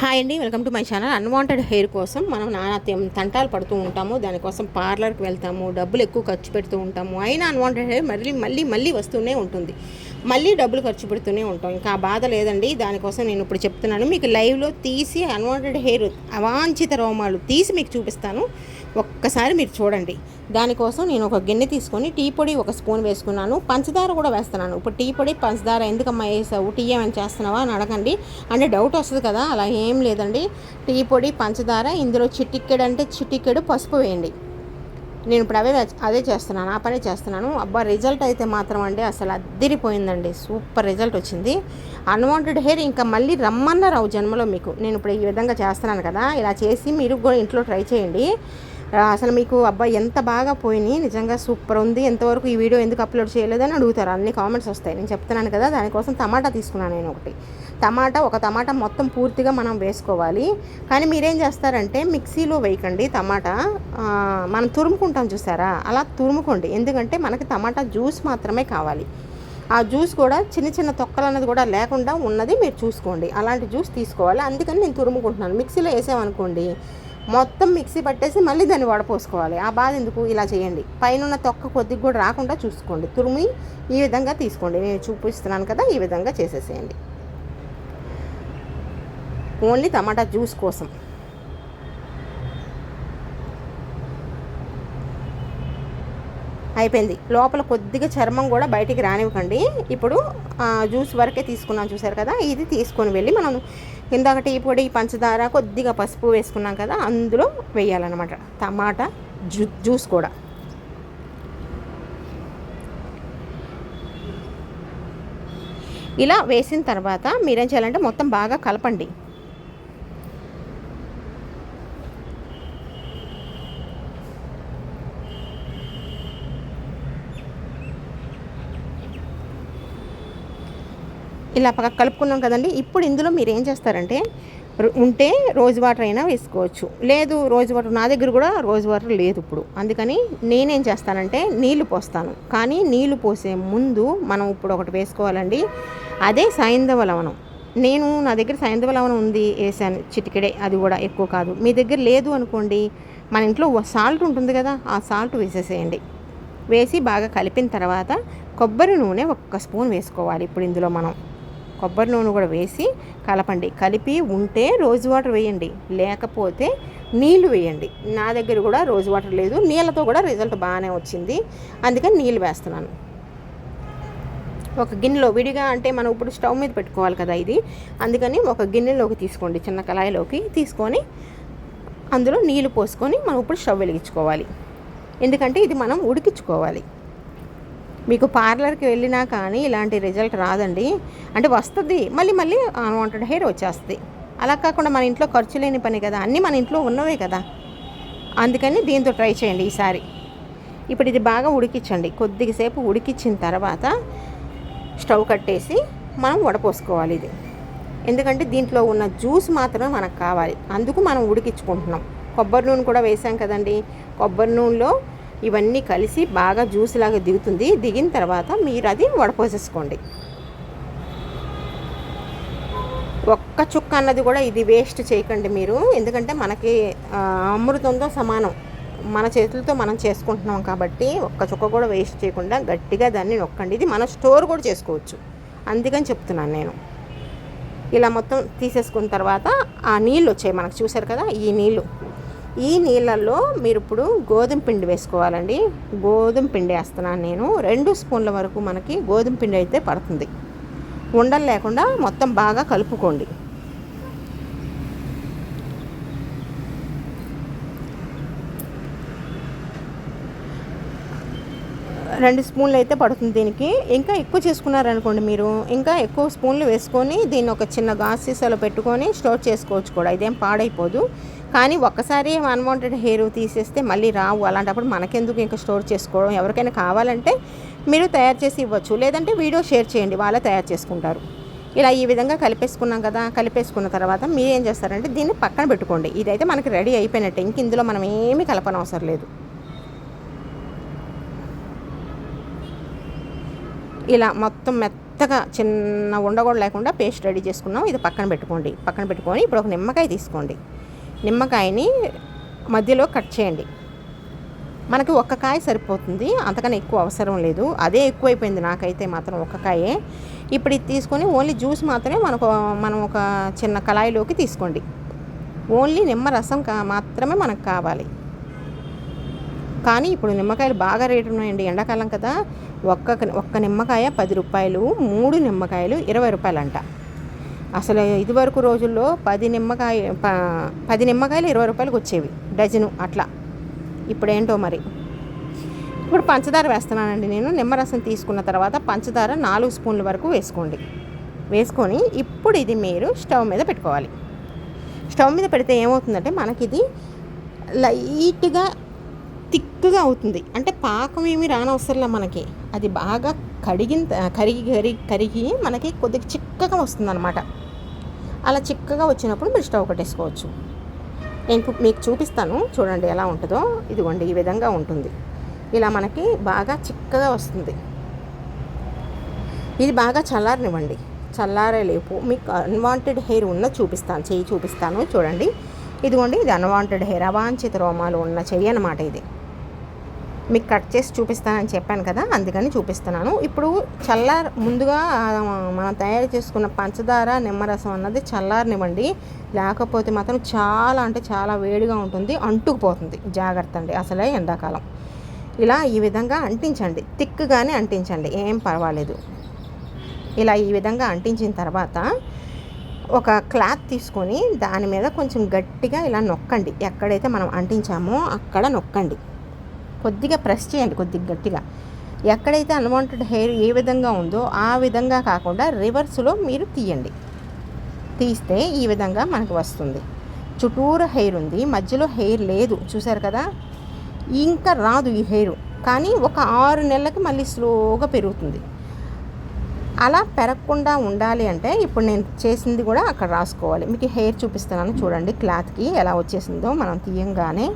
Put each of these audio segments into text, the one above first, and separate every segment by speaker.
Speaker 1: Hi అండి welcome to my channel. Unwanted hair కోసం మనం నానా తంటాలు పడుతూ ఉంటాము. దానికోసం పార్లర్కి వెళ్తాము డబ్బులు ఎక్కువ ఖర్చు పెడుతూ ఉంటాము. అయినా అన్వాంటెడ్ హెయిర్ మళ్ళీ మళ్ళీ మళ్ళీ వస్తూనే ఉంటుంది. మళ్ళీ డబ్బులు ఖర్చు పెడుతూనే ఉంటాం. ఇంకా ఆ బాధ లేదండి. దానికోసం నేను ఇప్పుడు చెప్తున్నాను. మీకు లైవ్లో తీసి అన్వాంటెడ్ హెయిర్ అవాంఛిత రోమాలు తీసి మీకు చూపిస్తాను. ఒక్కసారి మీరు చూడండి. దానికోసం నేను ఒక గిన్నె తీసుకొని టీ పొడి ఒక స్పూన్ వేసుకున్నాను. పంచదార కూడా వేస్తున్నాను. ఇప్పుడు టీ పొడి పంచదార ఎందుకమ్మా వేసావు? టీ ఏమైనా చేస్తున్నావా అని అడగండి. అంటే డౌట్ వస్తుంది కదా అలా ఏం లేదండి. టీ పొడి పంచదార ఇందులో చిటిక్కెడు అంటే చిటిక్కెడు పసుపు వేయండి. నేను ఇప్పుడు అవే అదే చేస్తున్నాను ఆ పనే చేస్తున్నాను. అబ్బా రిజల్ట్ అయితే మాత్రం అండి అసలు అద్దిరిపోయిందండి. సూపర్ రిజల్ట్ వచ్చింది. అన్వాంటెడ్ హెయిర్ ఇంకా మళ్ళీ రమ్మన్న రావు జన్మలో మీకు. నేను ఇప్పుడు ఈ విధంగా చేస్తున్నాను కదా ఇలా చేసి మీరు కూడా ఇంట్లో ట్రై చేయండి. అసలు మీకు అబ్బాయి ఎంత బాగా పోయినాయి. నిజంగా సూపర్ ఉంది. ఎంతవరకు ఈ వీడియో ఎందుకు అప్లోడ్ చేయలేదని అడుగుతారు. అన్ని కామెంట్స్ వస్తాయి. నేను చెప్తున్నాను కదా దానికోసం టమాటా తీసుకున్నాను నేను ఒకటి. టమాటా ఒక టమాటా మొత్తం పూర్తిగా మనం వేసుకోవాలి. కానీ మీరేం చేస్తారంటే మిక్సీలో వేయకండి టమాటా. మనం తురుముకుంటాం చూసారా? అలా తురుముకోండి. ఎందుకంటే మనకి టమాటా జ్యూస్ మాత్రమే కావాలి. ఆ జ్యూస్ కూడా చిన్న చిన్న తొక్కలు అన్నది కూడా లేకుండా ఉన్నది మీరు చూసుకోండి. అలాంటి జ్యూస్ తీసుకోవాలి. అందుకని నేను తురుముకుంటున్నాను. మిక్సీలో వేసామనుకోండి మొత్తం మిక్సీ పట్టేసి మళ్ళీ దాన్ని వడపోసుకోవాలి. ఆ బాధ ఎందుకు? ఇలా చేయండి. పైన తొక్క కొద్దిగా కూడా రాకుండా చూసుకోండి. తురిమి ఈ విధంగా తీసుకోండి. నేను చూపిస్తున్నాను కదా ఈ విధంగా చేసేసేయండి. ఓన్లీ టమాటా జ్యూస్ కోసం. అయిపోయింది. లోపల కొద్దిగా చర్మం కూడా బయటికి రానివ్వకండి. ఇప్పుడు జ్యూస్ వరకే తీసుకున్నాం చూసారు కదా? ఇది తీసుకొని వెళ్ళి మనం ఇందాక టీ పొడి పంచదార కొద్దిగా పసుపు వేసుకున్నాం కదా? అందులో వేయాలన్నమాట. టమాటా జ్యూ జ్యూస్ కూడా. ఇలా వేసిన తర్వాత మీరేం చేయాలంటే మొత్తం బాగా కలపండి. ఇలా పక్క కలుపుకున్నాం కదండి. ఇప్పుడు ఇందులో మీరు ఏం చేస్తారంటే ఉంటే రోజు వాటర్ అయినా వేసుకోవచ్చు. లేదు రోజు వాటర్ నా దగ్గర కూడా రోజు వాటర్ లేదు ఇప్పుడు. అందుకని నేనేం చేస్తానంటే నీళ్ళు పోస్తాను. కానీ నీళ్ళు పోసే ముందు మనం ఇప్పుడు ఒకటి వేసుకోవాలండి. అదే సైంధవ లవణం. నేను నా దగ్గర సైంధవ లవణం ఉంది వేసాను. చిటికెడే. అది కూడా ఎక్కువ కాదు. మీ దగ్గర లేదు అనుకోండి మన ఇంట్లో సాల్ట్ ఉంటుంది కదా ఆ సాల్ట్ వేసేసేయండి. వేసి బాగా కలిపిన తర్వాత కొబ్బరి నూనె ఒక్క స్పూన్ వేసుకోవాలి ఇప్పుడు ఇందులో మనం. కొబ్బరి నూనె కూడా వేసి కలపండి. కలిపి ఉంటే రోజు వాటర్ వేయండి. లేకపోతే నీళ్ళు వేయండి. నా దగ్గర కూడా రోజు వాటర్ లేదు. నీళ్ళతో కూడా రిజల్ట్ బాగానే వచ్చింది. అందుకని నీళ్ళు వేస్తున్నాను. ఒక గిన్నెలో విడిగా అంటే మనం ఇప్పుడు స్టవ్ మీద పెట్టుకోవాలి కదా ఇది. అందుకని ఒక గిన్నెలోకి తీసుకోండి. చిన్న కళాయిలోకి తీసుకొని అందులో నీళ్ళు పోసుకొని మనం ఇప్పుడు స్టవ్ వెలిగించుకోవాలి. ఎందుకంటే ఇది మనం ఉడికించుకోవాలి. మీకు పార్లర్కి వెళ్ళినా కానీ ఇలాంటి రిజల్ట్ రాదండి. అంటే వస్తుంది మళ్ళీ మళ్ళీ అన్వాంటెడ్ హెయిర్ వచ్చేస్తుంది. అలా కాకుండా మన ఇంట్లో ఖర్చు లేని పని కదా అన్నీ మన ఇంట్లో ఉన్నవే కదా. అందుకని దీంతో ట్రై చేయండి ఈసారి. ఇప్పుడు ఇది బాగా ఉడికించండి. కొద్దిసేపు ఉడికించిన తర్వాత స్టవ్ కట్టేసి మనం వడపోసుకోవాలి ఇది. ఎందుకంటే దీంట్లో ఉన్న జ్యూస్ మాత్రమే మనకు కావాలి. అందుకు మనం ఉడికించుకుంటున్నాం. కొబ్బరి నూనె కూడా వేసాం కదండి. కొబ్బరి నూనెలో ఇవన్నీ కలిసి బాగా జ్యూస్ లాగా దిగుతుంది. దిగిన తర్వాత మీరు అది వడపోసేసుకోండి ఒక్క చుక్క అన్నది కూడా ఇది వేస్ట్ చేయకండి మీరు. ఎందుకంటే మనకి అమృతంతో సమానం. మన చేతులతో మనం చేసుకుంటున్నాం కాబట్టి ఒక్క చుక్క కూడా వేస్ట్ చేయకుండా గట్టిగా దాన్ని నొక్కండి. ఇది మనం స్టోర్ కూడా చేసుకోవచ్చు. అందుకని చెప్తున్నాను నేను. ఇలా మొత్తం తీసేసుకున్న తర్వాత ఆ నీళ్ళు వచ్చాయి మనకు. చూసారు కదా? ఈ నీళ్ళు. ఈ నీళ్ళల్లో మీరు ఇప్పుడు గోధుమ పిండి వేసుకోవాలండి. గోధుమ పిండి వేస్తున్నాను నేను. రెండు స్పూన్ల వరకు మనకి గోధుమ పిండి అయితే పడుతుంది. ఉండలు లేకుండా మొత్తం బాగా కలుపుకోండి. రెండు స్పూన్లు అయితే పడుతుంది దీనికి. ఇంకా ఎక్కువ చేసుకున్నారనుకోండి మీరు ఇంకా ఎక్కువ స్పూన్లు వేసుకొని దీన్ని ఒక చిన్న గాజు సీసాలో పెట్టుకొని స్టోర్ చేసుకోవచ్చు కూడా. ఇదేం పాడైపోదు. కానీ ఒక్కసారి అన్వాంటెడ్ హెయిర్ తీసేస్తే మళ్ళీ రావు. అలాంటప్పుడు మనకెందుకు ఇంకా స్టోర్ చేసుకోవడం? ఎవరికైనా కావాలంటే మీరు తయారు చేసి ఇవ్వచ్చు. లేదంటే వీడియో షేర్ చేయండి. వాళ్ళే తయారు చేసుకుంటారు. ఇలా ఈ విధంగా కలిపేసుకున్నాం కదా కలిపేసుకున్న తర్వాత మీరు ఏం చేస్తారంటే దీన్ని పక్కన పెట్టుకోండి. ఇదైతే మనకి రెడీ అయిపోయినట్టే. ఇంక ఇందులో మనం ఏమీ కలపనవసరం లేదు. ఇలా మొత్తం మెత్తగా చిన్న ఉండగోడ లేకుండా పేస్ట్ రెడీ చేసుకున్నాం. ఇది పక్కన పెట్టుకోండి. పక్కన పెట్టుకొని ఇప్పుడు ఒక నిమ్మకాయ తీసుకోండి. నిమ్మకాయని మధ్యలో కట్ చేయండి. మనకి ఒక్క కాయ సరిపోతుంది. అంతకన్నా ఎక్కువ అవసరం లేదు. అదే ఎక్కువైపోయింది నాకైతే మాత్రం ఒక్క కాయే. ఇప్పుడు ఇది తీసుకొని ఓన్లీ జ్యూస్ మాత్రమే మనకు మనం ఒక చిన్న కళాయిలోకి తీసుకోండి. ఓన్లీ నిమ్మరసం కా మాత్రమే మనకు కావాలి. కానీ ఇప్పుడు నిమ్మకాయలు బాగా రేటు ఉన్నాయండి. ఎండాకాలం కదా. ఒక్క ఒక్క నిమ్మకాయ పది రూపాయలు మూడు నిమ్మకాయలు ఇరవై రూపాయలంట. అసలు ఇదివరకు రోజుల్లో పది నిమ్మకాయ ప పది నిమ్మకాయలు ఇరవై రూపాయలకు వచ్చేవి. డజను అట్లా. ఇప్పుడేంటో మరి. ఇప్పుడు పంచదార వేస్తున్నానండి నేను. నిమ్మరసం తీసుకున్న తర్వాత పంచదార నాలుగు స్పూన్ల వరకు వేసుకోండి. వేసుకొని ఇప్పుడు ఇది మీరు స్టవ్ మీద పెట్టుకోవాలి. స్టవ్ మీద పెడితే ఏమవుతుందంటే మనకి ఇది లైట్గా థిక్గా అవుతుంది. అంటే పాకం ఏమి రానవసరంలా మనకి. అది బాగా కడిగిన కరిగి కరిగి కరిగి మనకి కొద్దిగా చిక్కగా వస్తుంది అనమాట అలా చిక్కగా వచ్చినప్పుడు మీరు స్టవ్ కట్టేసుకోవచ్చు నేను మీకు చూపిస్తాను. చూడండి ఎలా ఉంటుందో. ఇదిగోండి ఈ విధంగా ఉంటుంది. ఇలా మనకి బాగా చిక్కగా వస్తుంది. ఇది బాగా చల్లారనివ్వండి. చల్లారేలేపు మీకు అన్వాంటెడ్ హెయిర్ ఉన్న చూపిస్తాను. చెయ్యి చూపిస్తాను. చూడండి. ఇదిగోండి ఇది అన్వాంటెడ్ హెయిర్ అవాంఛిత రోమాలు ఉన్న చెయ్యి అనమాట ఇది. మీకు కట్ చేసి చూపిస్తానని చెప్పాను కదా అందుకని చూపిస్తున్నాను. ఇప్పుడు చల్లార్ ముందుగా మనం తయారు చేసుకున్న పంచదార నిమ్మరసం అన్నది చల్లారనివ్వండి. లేకపోతే మాత్రం చాలా అంటే చాలా వేడిగా ఉంటుంది అంటుకుపోతుంది. జాగ్రత్త అండి అసలే ఎండాకాలం. ఇలా ఈ విధంగా అంటించండి తిక్కుగానే అంటించండి ఏం పర్వాలేదు. ఇలా ఈ విధంగా అంటించిన తర్వాత ఒక క్లాత్ తీసుకొని దాని మీద కొంచెం గట్టిగా ఇలా నొక్కండి. ఎక్కడైతే మనం అంటించామో అక్కడ నొక్కండి. కొద్దిగా ప్రెస్ చేయండి కొద్దిగా గట్టిగా. ఎక్కడైతే అన్వాంటెడ్ హెయిర్ ఏ విధంగా ఉందో ఆ విధంగా కాకుండా రివర్స్లో మీరు తీయండి. తీస్తే ఈ విధంగా మనకు వస్తుంది. చుట్టూరు హెయిర్ ఉంది మధ్యలో హెయిర్ లేదు చూసారు కదా? ఇంకా రాదు ఈ హెయిర్ కానీ ఒక ఆరు నెలలకి మళ్ళీ స్లోగా పెరుగుతుంది. అలా పెరగకుండా ఉండాలి అంటే ఇప్పుడు నేను చేసింది కూడా అక్కడ రాసుకోవాలి. మీకు హెయిర్ చూపిస్తున్నాను చూడండి క్లాత్కి ఎలా వచ్చేసిందో మనం తీయంగానే.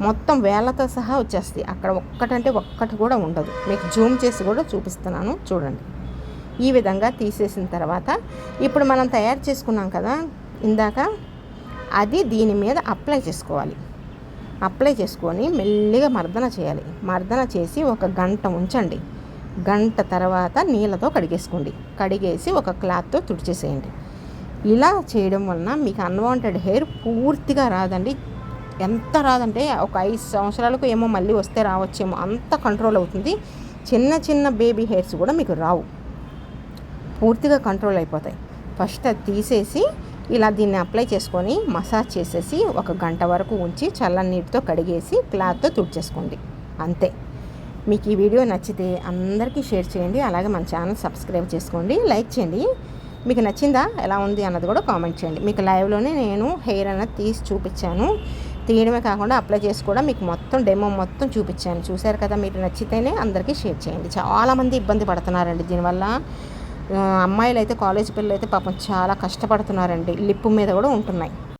Speaker 1: మొత్తం వేలతో సహా వచ్చేస్తాయి. అక్కడ ఒక్కటంటే ఒక్కటి కూడా ఉండదు. మీకు జూమ్ చేసి కూడా చూపిస్తున్నాను. చూడండి. ఈ విధంగా తీసేసిన తర్వాత ఇప్పుడు మనం తయారు చేసుకున్నాం కదా ఇందాక అది దీని మీద అప్లై చేసుకోవాలి. అప్లై చేసుకొని మెల్లిగా మర్దన చేయాలి. మర్దన చేసి ఒక గంట ఉంచండి. గంట తర్వాత నీళ్ళతో కడిగేసుకోండి. కడిగేసి ఒక క్లాత్తో తుడిచేసేయండి. ఇలా చేయడం వలన మీకు అన్వాంటెడ్ హెయిర్ పూర్తిగా రాదండి. ఎంత రాదంటే ఒక ఐదు సంవత్సరాలకు ఏమో మళ్ళీ వస్తే రావచ్చేమో అంత కంట్రోల్ అవుతుంది. చిన్న చిన్న బేబీ హెయిర్స్ కూడా మీకు రావు. పూర్తిగా కంట్రోల్ అయిపోతాయి. ఫస్ట్ అది తీసేసి ఇలా దీన్ని అప్లై చేసుకొని మసాజ్ చేసేసి ఒక గంట వరకు ఉంచి చల్లని నీటితో కడిగేసి క్లాత్తో తుడిచేసుకోండి. అంతే. మీకు ఈ వీడియో నచ్చితే అందరికీ షేర్ చేయండి. అలాగే మన ఛానల్ సబ్స్క్రైబ్ చేసుకోండి. లైక్ చేయండి. మీకు నచ్చిందా? ఎలా ఉంది? అన్నది కూడా కామెంట్ చేయండి. మీకు లైవ్లోనే నేను హెయిర్ అన్నది తీసి చూపించాను. తీయడమే కాకుండా అప్లై చేసి కూడా మీకు మొత్తం డెమో మొత్తం చూపించాను. చూశారు కదా మీరు నచ్చితేనే అందరికీ షేర్ చేయండి. చాలామంది ఇబ్బంది పడుతున్నారండి దీనివల్ల. అమ్మాయిలు అయితే కాలేజ్ పిల్లలు అయితే పాపం చాలా కష్టపడుతున్నారండి. లిప్పు మీద కూడా ఉంటున్నాయి.